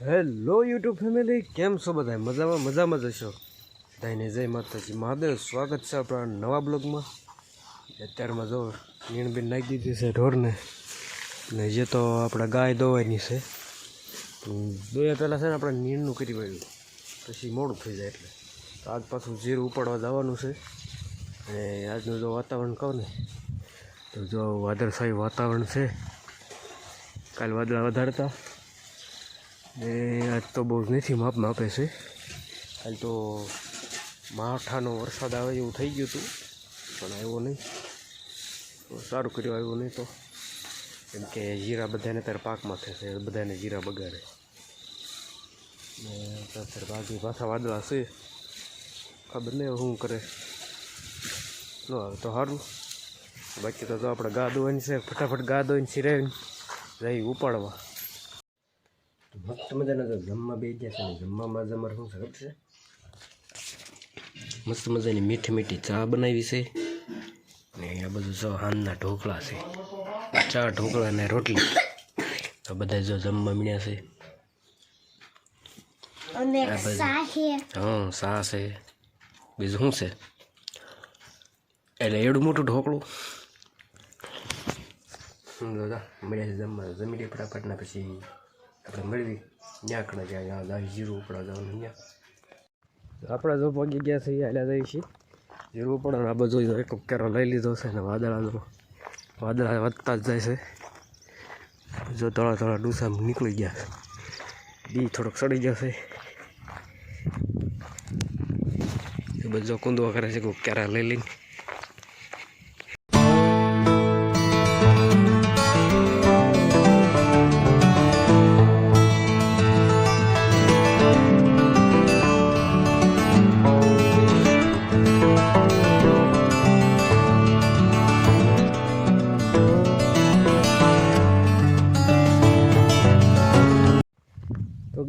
Hello YouTube family, કેમ છો બધા? મજામાં મજામાં જ હશો? બધાને જય માતાજી. મહાદેવ, સ્વાગત છે આપણા નવા બ્લોગમાં. અત્યારમાં જો નીણબીન નાખી દીધી છે ઢોરને. ને જે તો આપણા ગાય દોવાની છે. દોયા પહેલાં છે ને આપણે નીણનું કરી પડ્યું પછી મોડું થઈ જાય એટલે. તો આજ પાછું જીરું ઉપાડવા જવાનું છે. અને આજનું જો વાતાવરણ કહું ને, તો જો વાદળશાહી વાતાવરણ છે. કાલ વાદળા વધારતા. ને આજ તો બહુ નથી, માપ માપે છે. કાલ તો માઠાનો વરસાદ આવે એવું થઈ ગયું હતું, પણ આવ્યો નહીં. તો સારું કર્યું આવ્યો નહીં તો. કેમ કે જીરા બધાને ત્યારે પાકમાં થશે, બધાને જીરા બગાડે. ને અત્યારે બાકી પાછા વાદળા છે. ખબર નહીં શું કરે. ન આવે તો સારું. બાકી તો આપણે ગા દોવાની છે, ફટાફટ ગા દોઈને સિરાવીને જઈ ઉપાડવા. મસ્ત મજાના તો જમવા બે ગયા છે જમવામાં જ શું ખબર છે મસ્ત મજાની મીઠી મીઠી ચા બનાવી છે ને આ બધું જો હાનના ઢોકળા છે ચા ઢોકળા ને રોટલી તો બધા જો જમવા મળ્યા છે હા સા છે બીજું શું છે એટલે એવડું મોટું ઢોકળું દાદા મળ્યા છે જમવા જમી લઈએ ફટાફટના પછી આપણે મળવી. ત્યાં જાય ત્યાં જીરું ઉપડા જવાનું ત્યાં આપણે જો પગી ગયા છીએ એટલે જઈએ છીએ. જીરું ઉપડા આ બધું એક કેરો લઈ લીધો છે ને વાદળા જો વાદળા વધતા જ જાય છે. જો થોડા થોડા ડૂસા નીકળી ગયા છે. બી થોડોક સડી જશે બધો કુંદો કરે છે ક્યારે લઈ લઈને.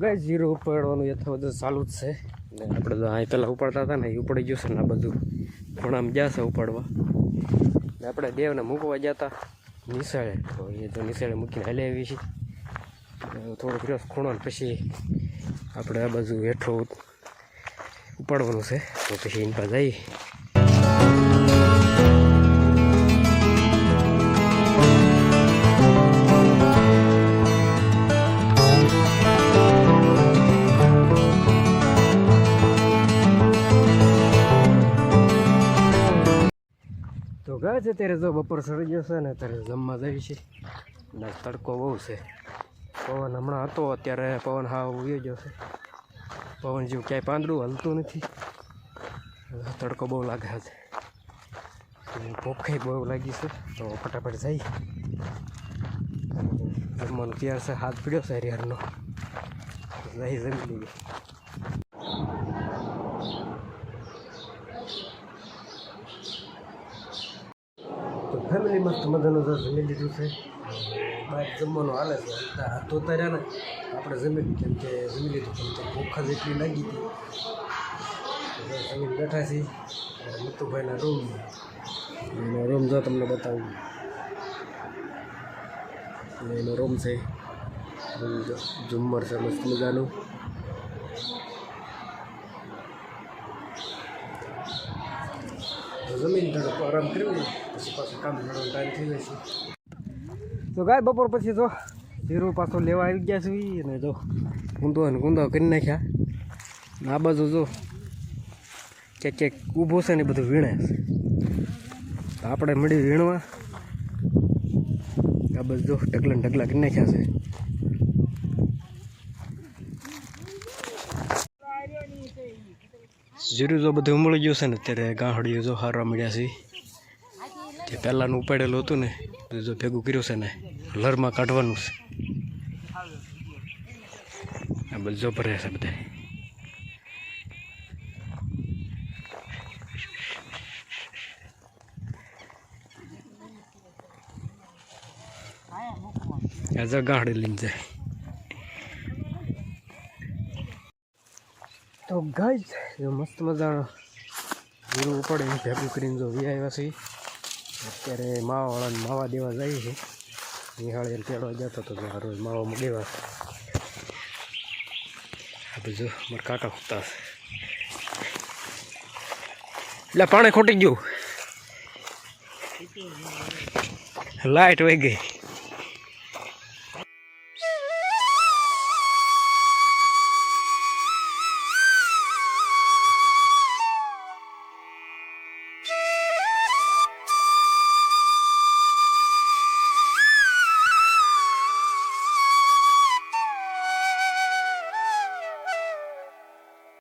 ગઈ જીરો ઉપાડવાનું યથાવત ચાલુ જ છે. ને આપણે તો અહીં પહેલાં ઉપાડતા હતા ને, એ ઉપડી ગયું છે ને આ બધું. ખૂણામાં જશે ઉપાડવા. ને આપણે દેવને મૂકવા જતા નિશાળે. તો એ તો નિશાળે મૂકીને હાલે આવી છે. થોડોક રસ ખૂણો પછી આપણે આ બાજુ હેઠો ઉપાડવાનું છે. તો પછી એની જઈએ તો ગયા છે ત્યારે જો બપોર સડી છે ને ત્યારે જમવા જઈ છે. ને તડકો બહુ છે. પવન હમણાં હતો, અત્યારે પવન હાવ ઉયો ગયો પવન જેવું ક્યાંય પાંદડું હલતું નથી. તડકો બહુ લાગે છે. ભૂખાઈ બહુ લાગી છે. તો ફટાફટ જઈ. જમવાનું તૈયાર છે, હાથ પીડ્યો છે હરિહરનો. જઈ જમી લઈએ. ફેમિલી મસ્ત મજાનું તો જમી લીધું છે. બહાર જમવાનું હાલે છે. ધોતા રહ્યા ને આપણે જમી કેમ કે જમી લીધું કેમ કે ભૂખ જ એટલી લાગી હતી. જમીન બેઠા છીએ. અને મુત્તુભાઈના રૂમ એનો રૂમ જો તમને બતાવું. એનો રૂમ છે. ઝુમ્મર છે, મસ્ત મજાનું. જમીન આરામ કરવી પછી તો ગાય, બપોર પછી જો જીરું પાછો લેવા આવી ગયા છે અને જો ગુંદો અને ગુંદો કરી નાખ્યા. આ બાજુ જો ક્યાંક ક્યાંક ઊભો છે ને બધું વીણે છે. આપણે મળી વીણવા. આ બાજુ જો ઢગલા ઢગલા કરી નાખ્યા છે. જીરું જો બધું ઉમળી ગયું છે ને, અત્યારે ગાંહડીઓ જો હારવા મળ્યા છે. તે પહેલાંનું ઉપાડેલું હતું ને, તો જો ભેગું કર્યું છે ને, લરમાં કાઢવાનું છે. આ બધું જો ભરે છે બધા. આ જો ગાંહડી લઈને જાય. તો ગાય મસ્ત મજાનો જીરું ઉપાડે ભેગું કરીને જો વી આવ્યા છે. અત્યારે માવાવાળાને માવા દેવા જાય છે. નિહાળે તેડવા જતો હતો રોજ માવા દેવા. જો મારા કાકા ખૂટતા છે એટલે પાણી ખોટી ગયું. લાઈટ વહી ગઈ.